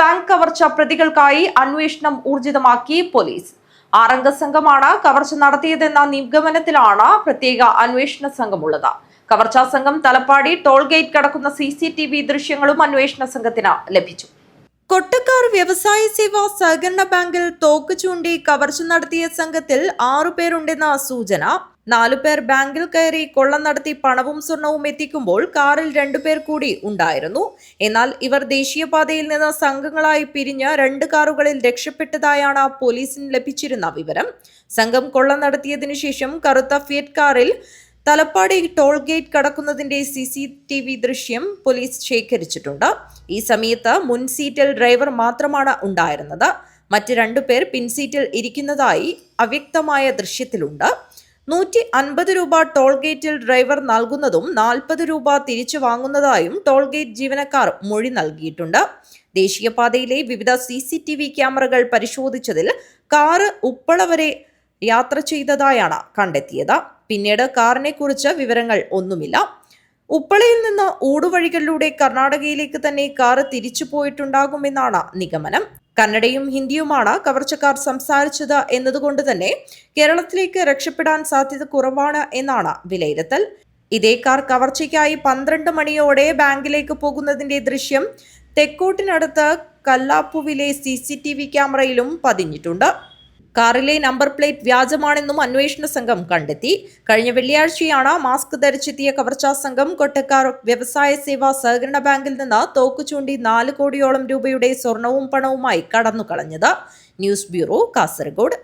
Bank കവർച്ച പ്രതികൾക്കായി അന്വേഷണം ഊർജിതമാക്കി പോലീസ്. ആറംഗ സംഘമാണ് കവർച്ച നടത്തിയതെന്ന നിഗമനത്തിലാണ് പ്രത്യേക അന്വേഷണ സംഘമുള്ളത്. കവർച്ചാ സംഘം തലപ്പാടി ടോൾ ഗേറ്റ് കടക്കുന്ന സി സി ടി വി ദൃശ്യങ്ങളും അന്വേഷണ സംഘത്തിന് ലഭിച്ചു. കൊട്ടക്കാർ വ്യവസായ സേവാ സഹകരണ ബാങ്കിൽ തോക്ക് ചൂണ്ടി കവർച്ച നടത്തിയ സംഘത്തിൽ ആറുപേരുണ്ടെന്ന സൂചന നാലുപേർ ബാങ്കിൽ കയറി കൊള്ള നടത്തി പണവും സ്വർണവും എത്തിക്കുമ്പോൾ കാറിൽ രണ്ടുപേർ കൂടി ഉണ്ടായിരുന്നു. എന്നാൽ ഇവർ ദേശീയപാതയിൽ നിന്ന് സംഘങ്ങളായി പിരിഞ്ഞ് രണ്ട് കാറുകളിൽ രക്ഷപ്പെട്ടതായാണ് പോലീസിന് ലഭിച്ചിരുന്ന വിവരം. സംഘം കൊള്ള നടത്തിയതിനു ശേഷം കറുത്ത ഫിയറ്റ് കാറിൽ തലപ്പാടി ടോൾ ഗേറ്റ് കടക്കുന്നതിന്റെ സി സി ടി വി ദൃശ്യം പോലീസ് ശേഖരിച്ചിട്ടുണ്ട്. ഈ സമയത്ത് മുൻ സീറ്റിൽ ഡ്രൈവർ മാത്രമാണ് ഉണ്ടായിരുന്നത്. മറ്റ് രണ്ടുപേർ പിൻസീറ്റിൽ ഇരിക്കുന്നതായി അവ്യക്തമായ ദൃശ്യത്തിലുണ്ട്. നൂറ്റി അൻപത് രൂപ ടോൾ ഗേറ്റിൽ ഡ്രൈവർ നൽകുന്നതും നാൽപ്പത് രൂപ തിരിച്ചു വാങ്ങുന്നതായും ടോൾ ഗേറ്റ് ജീവനക്കാർ മൊഴി നൽകിയിട്ടുണ്ട്. ദേശീയപാതയിലെ വിവിധ സി സി ടി വി ക്യാമറകൾ പരിശോധിച്ചതിൽ കാറ് ഉപ്പള വരെ യാത്ര ചെയ്തതായാണ് കണ്ടെത്തിയത്. പിന്നീട് കാറിനെ കുറിച്ച് വിവരങ്ങൾ ഒന്നുമില്ല. ഉപ്പളയിൽ നിന്ന് ഊടുവഴികളിലൂടെ കർണാടകയിലേക്ക് തന്നെ കാറ് തിരിച്ചു പോയിട്ടുണ്ടാകുമെന്നാണ് നിഗമനം. കന്നഡയും ഹിന്ദിയുമാണ് കവർച്ചക്കാർ സംസാരിച്ചത് എന്നതുകൊണ്ട് തന്നെ കേരളത്തിലേക്ക് രക്ഷപ്പെടാൻ സാധ്യത കുറവാണ് എന്നാണ് വിലയിരുത്തൽ. ഇതേക്കാർ കാർ കവർച്ചയ്ക്കായി പന്ത്രണ്ട് മണിയോടെ ബാങ്കിലേക്ക് പോകുന്നതിന്റെ ദൃശ്യം തെക്കോട്ടിനടുത്ത് കല്ലാപ്പുവിലെ സി സി ടി വി ക്യാമറയിലും പതിഞ്ഞിട്ടുണ്ട്. കാറിലെ നമ്പർ പ്ലേറ്റ് വ്യാജമാണെന്നും അന്വേഷണ സംഘം കണ്ടെത്തി. കഴിഞ്ഞ വെള്ളിയാഴ്ചയാണ് മാസ്ക് ധരിച്ചെത്തിയ കവർച്ചാ സംഘം കൊട്ടക്കാർ വ്യവസായ സേവാ സഹകരണ ബാങ്കിൽ നിന്ന് തോക്കു ചൂണ്ടി നാല് കോടിയോളം രൂപയുടെ സ്വർണവും പണവുമായി കടന്നുകളഞ്ഞത്. News bureau Kasaragod.